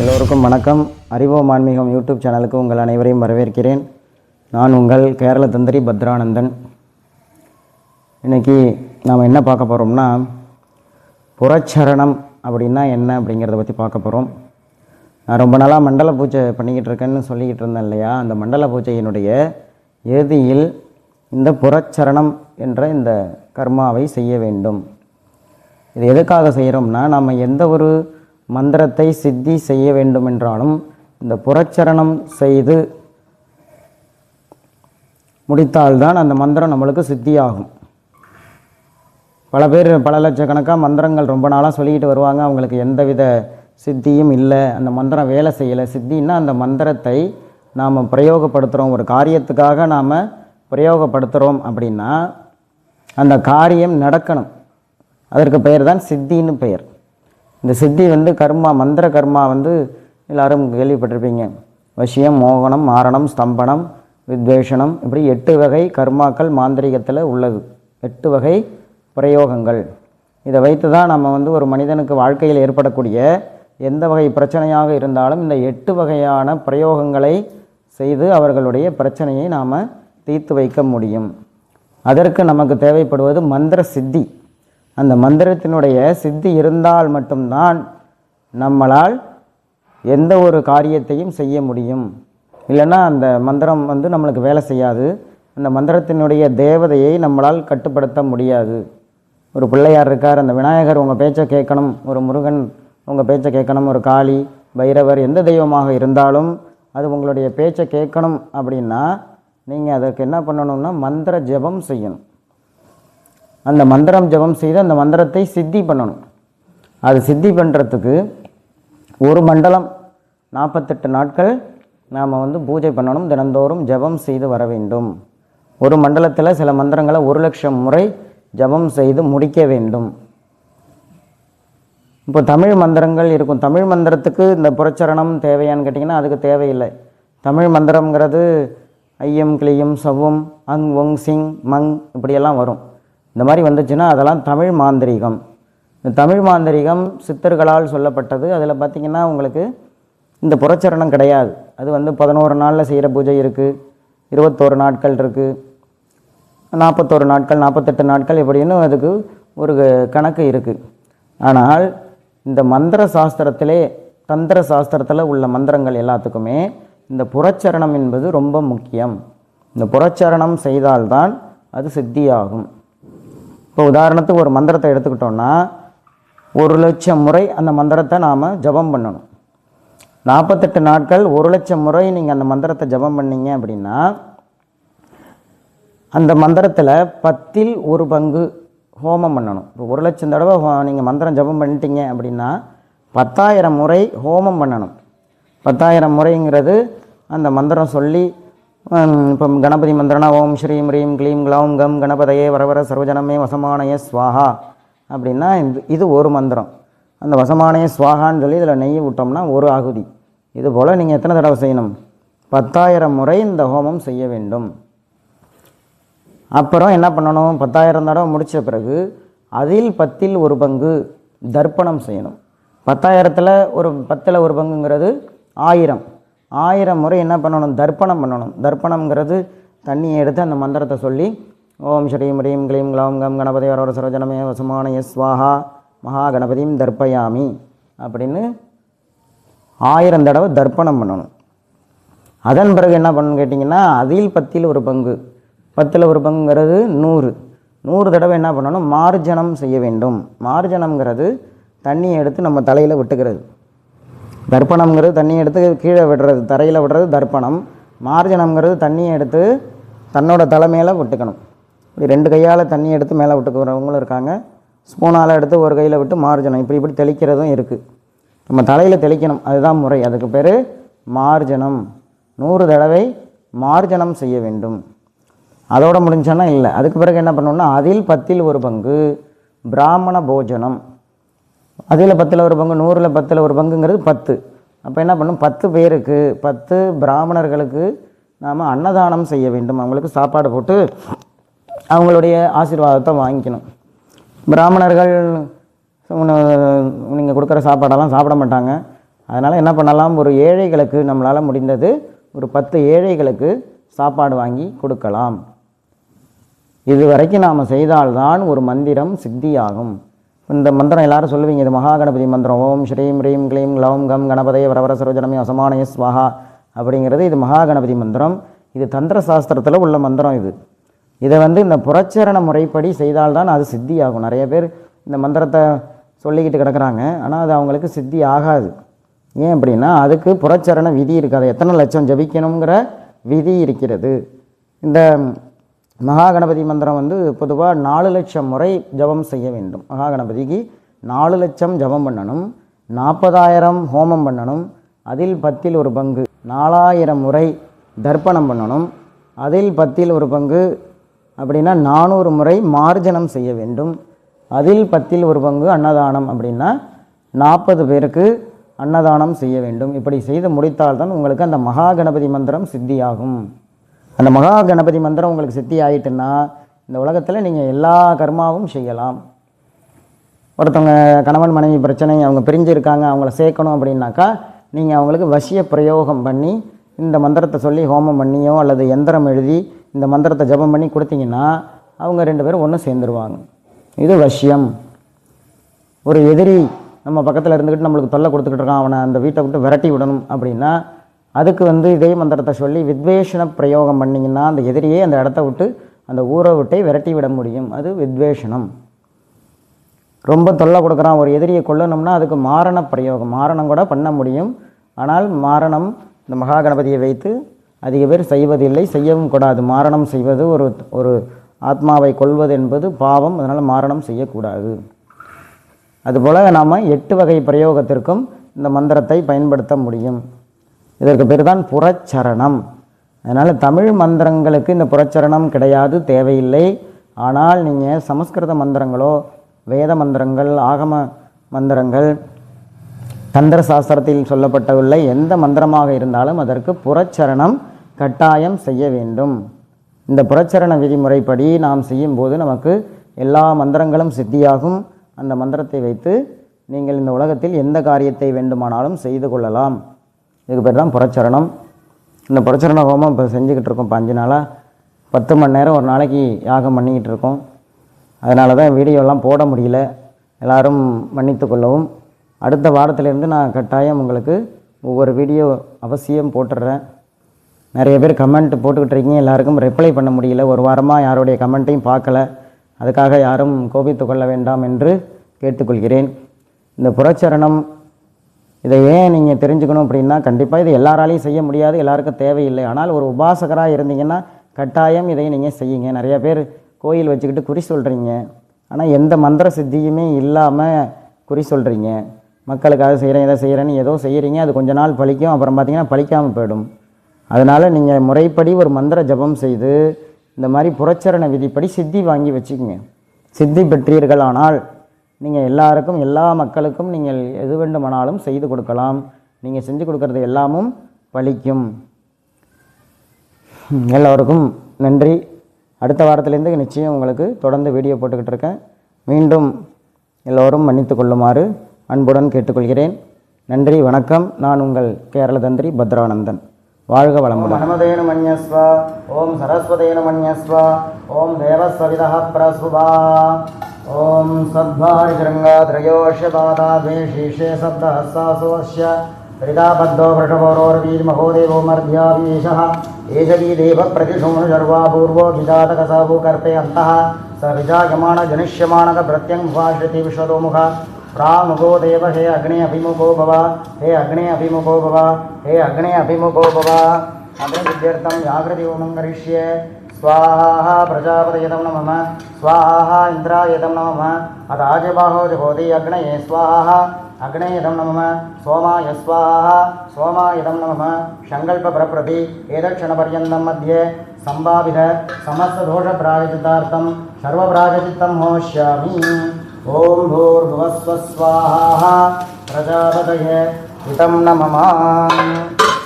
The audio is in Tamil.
எல்லோருக்கும் வணக்கம். அறிவோம் ஆன்மீகம் யூடியூப் சேனலுக்கு உங்கள் அனைவரையும் வரவேற்கிறேன். நான் உங்கள் கேரள தந்திரி பத்ரானந்தன். இன்னைக்கு நாம் என்ன பார்க்க போகிறோம்னா புறச்சரணம் அப்படின்னா என்ன அப்படிங்கிறத பற்றி பார்க்க போகிறோம் நான் ரொம்ப நாளாக மண்டல பூஜை பண்ணிக்கிட்டு இருக்கேன்னு சொல்லிக்கிட்டு இருந்தேன் இல்லையா? அந்த மண்டல பூஜையினுடைய இறுதியில் இந்த புறச்சரணம் என்ற இந்த கர்மாவை செய்ய வேண்டும். இது எதுக்காக செய்கிறோம்னா நம்ம எந்த ஒரு மந்திரத்தை சித்தி செய்ய வேண்டுமென்றாலும் இந்த புறச்சரணம் செய்து முடித்தால்தான் அந்த மந்திரம் நம்மளுக்கு சித்தியாகும். பல பேர் பல லட்சக்கணக்காக மந்திரங்கள் ரொம்ப நாளாக சொல்லிக்கிட்டு வருவாங்க. அவங்களுக்கு எந்தவித சித்தியும் இல்லை. அந்த மந்திரம் வேலை செய்யலை. சித்தின்னா அந்த மந்திரத்தை நாம் பிரயோகப்படுத்துகிறோம் ஒரு காரியத்துக்காக நாம் பிரயோகப்படுத்துகிறோம் அப்படின்னா அந்த காரியம் நடக்கணும். அதற்கு பெயர் தான் சித்தின்னு பெயர். இந்த சித்தி வந்து கர்மா மந்திர கர்மா வந்து எல்லாரும் கேள்விப்பட்டிருப்பீங்க. வசியம் மோகனம் மாரணம் ஸ்தம்பனம் வித்வேஷனம் இப்படி எட்டு வகை கர்மாக்கள் மாந்திரிகத்தில் உள்ளது. எட்டு வகை பிரயோகங்கள். இதை வைத்து தான் நம்ம வந்து ஒரு மனிதனுக்கு வாழ்க்கையில் ஏற்படக்கூடிய எந்த வகை பிரச்சனையாக இருந்தாலும் இந்த எட்டு வகையான பிரயோகங்களை செய்து அவர்களுடைய பிரச்சனையை நாம் தீர்த்து வைக்க முடியும். அதற்கு நமக்கு தேவைப்படுவது மந்திர சித்தி. அந்த மந்திரத்தினுடைய சித்தி இருந்தால் மட்டும்தான் நம்மளால் எந்த ஒரு காரியத்தையும் செய்ய முடியும். இல்லைன்னா அந்த மந்திரம் வந்து நம்மளுக்கு வேலை செய்யாது. அந்த மந்திரத்தினுடைய தேவதையை நம்மளால் கட்டுப்படுத்த முடியாது. ஒரு பிள்ளையார் இருக்கார் அந்த விநாயகர் உங்கள் பேச்சை கேட்கணும் ஒரு முருகன் உங்கள் பேச்சை கேட்கணும் ஒரு காளி பைரவர் எந்த தெய்வமாக இருந்தாலும் அது உங்களுடைய பேச்சை கேட்கணும் அப்படின்னா நீங்கள் அதற்கு என்ன பண்ணணும்னா மந்திர ஜெபம் செய்யணும். அந்த மந்திரம் ஜெபம் செய்து அந்த மந்திரத்தை சித்தி பண்ணணும். அது சித்தி பண்ணுறதுக்கு ஒரு மண்டலம் நாற்பத்தெட்டு நாட்கள் நாம் வந்து பூஜை பண்ணணும் தினந்தோறும் ஜெபம் செய்து வர வேண்டும். ஒரு மண்டலத்தில் சில மந்திரங்களை ஒரு லட்சம் முறை ஜெபம் செய்து முடிக்க வேண்டும். இப்போ தமிழ் மந்திரங்கள் இருக்கும். தமிழ் மந்திரத்துக்கு இந்த புறச்சரணம் தேவையான்னு கேட்டிங்கன்னா அதுக்கு தேவையில்லை. தமிழ் மந்திரங்கிறது ஐயம் கிளியும் சவ்வும் அங் ஒங் சிங் மங் இப்படியெல்லாம் வரும். இந்த மாதிரி வந்துச்சுன்னா அதெல்லாம் தமிழ் மாந்திரீகம். இந்த தமிழ் மாந்திரீகம் சித்தர்களால் சொல்லப்பட்டது. அதில் பார்த்திங்கன்னா உங்களுக்கு இந்த புறச்சரணம் கிடையாது. அது வந்து பதினோரு நாளில் செய்கிற பூஜை இருக்குது இருபத்தோரு நாட்கள் இருக்குது நாற்பத்தோரு நாட்கள் நாற்பத்தெட்டு நாட்கள் இப்படின்னு அதுக்கு ஒரு கணக்கு இருக்குது ஆனால் இந்த மந்திர சாஸ்திரத்திலே தந்திர சாஸ்திரத்தில் உள்ள மந்திரங்கள் எல்லாத்துக்குமே இந்த புறச்சரணம் என்பது ரொம்ப முக்கியம். இந்த புறச்சரணம் செய்தால்தான் அது சித்தியாகும். இப்போ உதாரணத்துக்கு ஒரு மந்திரத்தை எடுத்துக்கிட்டோம்னா ஒரு லட்சம் முறை அந்த மந்திரத்தை நாம் ஜபம் பண்ணணும். நாற்பத்தெட்டு நாட்கள் ஒரு லட்சம் முறை நீங்கள் அந்த மந்திரத்தை ஜபம் பண்ணீங்க அப்படின்னா அந்த மந்திரத்தில் பத்தில் ஒரு பங்கு ஹோமம் பண்ணணும். இப்போ ஒரு லட்சம் தடவை நீங்கள் மந்திரம் ஜபம் பண்ணிட்டீங்க அப்படின்னா பத்தாயிரம் முறை ஹோமம் பண்ணணும். பத்தாயிரம் முறைங்கிறது அந்த மந்திரம் சொல்லி இப்போ கணபதி மந்திரனா ஓம் ஸ்ரீம் ரீம் க்ளீம் க்ளௌம் கம் கணபதையே வரவர சர்வஜனமே வசமானய ஸ்வாஹா அப்படின்னா இந்த இது ஒரு மந்திரம். அந்த வசமானய ஸ்வாகான்னு சொல்லி இதில் நெய் விட்டோம்னா ஒரு ஆகுதி இது போல் நீங்கள் எத்தனை தடவை செய்யணும்? பத்தாயிரம் முறை இந்த ஹோமம் செய்ய வேண்டும். அப்புறம் என்ன பண்ணணும்? பத்தாயிரம் தடவை முடித்த பிறகு அதில் பத்தில் ஒரு பங்கு தர்ப்பணம் செய்யணும். பத்தாயிரத்தில் ஒரு பத்தில் ஒரு பங்குங்கிறது ஆயிரம். ஆயிரம் முறை என்ன பண்ணணும்? தர்ப்பணம் பண்ணணும். தர்ப்பணம்ங்கிறது தண்ணியை எடுத்து அந்த மந்திரத்தை சொல்லி ஓம் ஸ்ரீம் ரீம் க்ளீம் க்ளௌம் கம் கணபதி வரவர சரோஜனமே வசமான எஸ் ஸ்வாஹா மகா கணபதியும் தர்ப்பயாமி அப்படின்னு ஆயிரம் தடவை தர்ப்பணம் பண்ணணும். அதன் பிறகு என்ன பண்ணணும் கேட்டிங்கன்னா அதில் பத்தில் ஒரு பங்கு. பத்தில் ஒரு பங்குங்கிறது நூறு. நூறு தடவை என்ன பண்ணணும்? மார்ஜனம் செய்ய வேண்டும். மார்ஜனம்ங்கிறது தண்ணியை எடுத்து நம்ம தலையில் விட்டுக்கிறது. தர்ப்பணம்ங்கிறது தண்ணியை எடுத்து கீழே விடுறது தரையில் விடுறது தர்ப்பணம். மார்ஜனம்ங்கிறது தண்ணியை எடுத்து தன்னோட தலைமையில் விட்டுக்கணும். இப்படி ரெண்டு கையால் தண்ணி எடுத்து மேலே விட்டுக்கிறவங்களும் இருக்காங்க. ஸ்பூனால் எடுத்து ஒரு கையில் விட்டு மார்ஜனம். இப்படி இப்படி தெளிக்கிறதும் இருக்குது நம்ம தலையில் தெளிக்கணும். அதுதான் முறை. அதுக்கு பேர் மார்ஜனம். நூறு தடவை மார்ஜனம் செய்ய வேண்டும். அதோட முடிஞ்சோன்னா இல்லை. அதுக்கு பிறகு என்ன பண்ணணும்னா அதில் பத்தில் ஒரு பங்கு. பிராமண போஜனம். அதில் பத்தில் ஒரு பங்கு நூறில் பத்தில் ஒரு பங்குங்கிறது பத்து. அப்போ என்ன பண்ணும்? பத்து பேருக்கு பத்து பிராமணர்களுக்கு நாம் அன்னதானம் செய்ய வேண்டும். அவங்களுக்கு சாப்பாடு போட்டு அவங்களுடைய ஆசீர்வாதத்தை வாங்கிக்கணும். பிராமணர்கள் நீங்கள் கொடுக்குற சாப்பாடெல்லாம் சாப்பிட மாட்டாங்க. அதனால் என்ன பண்ணலாம்? ஒரு ஏழைகளுக்கு நம்மளால் முடிந்தது ஒரு பத்து ஏழைகளுக்கு சாப்பாடு வாங்கி கொடுக்கலாம். இது வரைக்கும் நாம் செய்தால்தான் ஒரு மந்திரம் சித்தியாகும். இந்த மந்திரம் எல்லாரும் சொல்லுவீங்க இது மகா கணபதி மந்திரம். ஓம் ஸ்ரீம் ரீம் க்ளீம் க்ளௌம் கம் கணபதே வரவர சரோஜனமே அசமானய ஸ்வாஹா அப்படிங்கிறது இது மகா கணபதி மந்திரம். இது தந்திர சாஸ்திரத்தில் உள்ள மந்திரம் இது. இதை வந்து இந்த புறச்சரண முறைப்படி செய்தால்தான் அது சித்தி ஆகும் நிறைய பேர் இந்த மந்திரத்தை சொல்லிக்கிட்டு கிடக்குறாங்க. ஆனால் அது அவங்களுக்கு சித்தி ஆகாது. ஏன் அப்படின்னா அதுக்கு புறச்சரண விதி இருக்காது எத்தனை லட்சம் ஜபிக்கணுங்கிற விதி இருக்கிறது. இந்த மகா கணபதி மந்திரம் வந்து பொதுவாக நாலு லட்சம் முறை ஜபம் செய்ய வேண்டும். மகா கணபதிக்கு நாலு லட்சம் ஜபம் பண்ணணும். நாற்பதாயிரம் ஹோமம் பண்ணணும். அதில் பத்தில் ஒரு பங்கு நாலாயிரம் முறை தர்ப்பணம் பண்ணணும். அதில் பத்தில் ஒரு பங்கு அப்படின்னா நானூறு முறை மார்ஜனம் செய்ய வேண்டும். அதில் பத்தில் ஒரு பங்கு அன்னதானம் அப்படின்னா நாற்பது பேருக்கு அன்னதானம் செய்ய வேண்டும். இப்படி செய்து முடித்தால்தான் உங்களுக்கு அந்த மகா கணபதி மந்திரம் சித்தியாகும். அந்த மகா கணபதி மந்திரம் உங்களுக்கு சித்தி ஆயிட்டுன்னா இந்த உலகத்தில் நீங்கள் எல்லா கர்மாவும் செய்யலாம். ஒருத்தவங்க கணவன் மனைவி பிரச்சனை அவங்க பிரிஞ்சு இருக்காங்க அவங்கள சேர்க்கணும் அப்படின்னாக்கா நீங்கள் அவங்களுக்கு வசிய பிரயோகம் பண்ணி இந்த மந்திரத்தை சொல்லி ஹோமம் பண்ணியோ அல்லது எந்திரம் எழுதி இந்த மந்திரத்தை ஜெபம் பண்ணி கொடுத்தீங்கன்னா அவங்க ரெண்டு பேரும் ஒன்று சேர்ந்துருவாங்க. இது வசியம். ஒரு எதிரி நம்ம பக்கத்தில் இருந்துக்கிட்டு நம்மளுக்கு தொல்லை கொடுத்துக்கிட்டு இருக்கான் அவனை அந்த வீட்டை விட்டு விரட்டி விடணும் அப்படின்னா அதுக்கு வந்து இதே மந்திரத்தை சொல்லி வித்வேஷண பிரயோகம் பண்ணிங்கன்னா அந்த எதிரியே அந்த இடத்த விட்டு அந்த ஊரை விட்டே விரட்டி விட முடியும். அது வித்வேஷணம். ரொம்ப தொல்லை கொடுக்குறான். ஒரு எதிரியை கொல்லணும்னா அதுக்கு மாரண பிரயோகம். மாரணம் கூட பண்ண முடியும். ஆனால் மாரணம் இந்த மகா கணபதியை வைத்து அதிக பேர் செய்வதில்லை. செய்யவும் கூடாது. மாரணம் செய்வது ஒரு ஒரு ஆத்மாவை கொள்வது என்பது பாவம். அதனால் மாரணம் செய்யக்கூடாது. அதுபோல் நாம் எட்டு வகை பிரயோகத்திற்கும் இந்த மந்திரத்தை பயன்படுத்த முடியும். இதற்கு பேர் தான் புறச்சரணம். அதனால் தமிழ் மந்திரங்களுக்கு இந்த புறச்சரணம் கிடையாது தேவையில்லை. ஆனால் நீங்கள் சமஸ்கிருத மந்திரங்களோ வேத மந்திரங்கள் ஆகம மந்திரங்கள் தந்திர சாஸ்திரத்தில் சொல்லப்பட்டுள்ள எந்த மந்திரமாக இருந்தாலும் அதற்கு புறச்சரணம் கட்டாயம் செய்ய வேண்டும். இந்த புறச்சரண விதிமுறைப்படி நாம் செய்யும்போது நமக்கு எல்லா மந்திரங்களும் சித்தியாகும். அந்த மந்திரத்தை வைத்து நீங்கள் இந்த உலகத்தில் எந்த காரியத்தை வேண்டுமானாலும் செய்து கொள்ளலாம். இதுக்கு பேர் தான் புறச்சரணம். இந்த புறச்சரண ஹோமம் இப்போ செஞ்சுக்கிட்டு இருக்கோம் இப்போ அஞ்சு நாளாக பத்து மணி நேரம் ஒரு நாளைக்கு யாகம் பண்ணிக்கிட்டு இருக்கோம் அதனால தான் வீடியோலாம் போட முடியல. எல்லோரும் மன்னித்து கொள்ளவும். அடுத்த வாரத்திலேருந்து நான் கட்டாயம் உங்களுக்கு ஒவ்வொரு வீடியோ அவசியம் போட்டுடுறேன் நிறைய பேர் கமெண்ட் போட்டுக்கிட்டு இருக்கீங்க. எல்லாருக்கும் ரிப்ளை பண்ண முடியல. ஒரு வாரமாக யாருடைய கமெண்ட்டையும் பார்க்கல. அதுக்காக யாரும் கோபித்து கொள்ள வேண்டாம் என்று கேட்டுக்கொள்கிறேன். இந்த புறச்சரணம் இதை ஏன் நீங்கள் தெரிஞ்சுக்கணும் அப்படின்னா கண்டிப்பாக இது எல்லாராலையும் செய்ய முடியாது எல்லாருக்கும் தேவையில்லை. ஆனால் ஒரு உபாசகராக இருந்தீங்கன்னா கட்டாயம் இதை நீங்கள் செய்யுங்க. நிறைய பேர் கோயில் வச்சுக்கிட்டு குறி சொல்கிறீங்க ஆனால் எந்த மந்திர சித்தியுமே இல்லாமல் குறி சொல்கிறீங்க மக்களுக்காக செய்கிறேன் இதை செய்கிறேன்னு ஏதோ செய்கிறீங்க அது கொஞ்ச நாள் பழிக்கும் அப்புறம் பார்த்தீங்கன்னா பழிக்காமல் போயிடும். அதனால் நீங்கள் முறைப்படி ஒரு மந்திர ஜபம் செய்து இந்த மாதிரி புறச்சரண விதிப்படி சித்தி வாங்கி வச்சுக்கோங்க. சித்தி பெற்றீர்கள் ஆனால் நீங்கள் எல்லாருக்கும் எல்லா மக்களுக்கும் நீங்கள் எது வேண்டுமானாலும் செய்து கொடுக்கலாம். நீங்கள் செஞ்சு கொடுக்கறது எல்லாமும் பலிக்கும். எல்லோருக்கும் நன்றி. அடுத்த வாரத்திலேருந்து நிச்சயம் உங்களுக்கு தொடர்ந்து வீடியோ போட்டுக்கிட்டு இருக்கேன். மீண்டும் எல்லோரும் மன்னித்து கொள்ளுமாறு அன்புடன் கேட்டுக்கொள்கிறேன். நன்றி வணக்கம். நான் உங்கள் கேரள தந்திரி பத்ரானந்தன். வாழ்க வளமுடன். ஹனுமதேனு மன்யஸ்வ. ஓம் சரஸ்வதேனு மன்யஸ்வா. ஓம் தேவஸ்வவிதः பிரசுவா ओम सद्भारिजृङ्गात्रयोष्यपादाभिशीषे सप्तहस्तासुवस्य हृदाबद्धो वृषभोरोर्वीर्महोदेवोमर्ध्यावीशः एषदी देवप्रतिशोणुजर्वा पूर्वो गिजातकसाभूकर्पे अन्तः स विजायमाणजनिष्यमाणकभृत्यङ्भाषति विश्वतोमुख प्रामुखो देव हे अग्ने अभिमुखो भव, हे अग्ने अभिमुखो भव, हे अग्ने अभिमुखो भव। अग्निविद्यर्थं जागृति ओमं करिष्ये। स्वाहा प्रजापतयतं नमः स्वाहा इन्द्रायतं नमः अदाजबाहो जहोति अग्नये स्वाहा अग्नेयदं नमः सोमाय स्वाहा सोमायदं नमः सङ्कल्पप्रप्रति एतक्षणपर्यन्तं मध्ये सम्भावित समस्तदोषप्रायचितार्थं सर्वप्रायचित्तं होष्यामि ॐ भूर्भुवस्वः स्वाहा प्रजापतये हितं न मम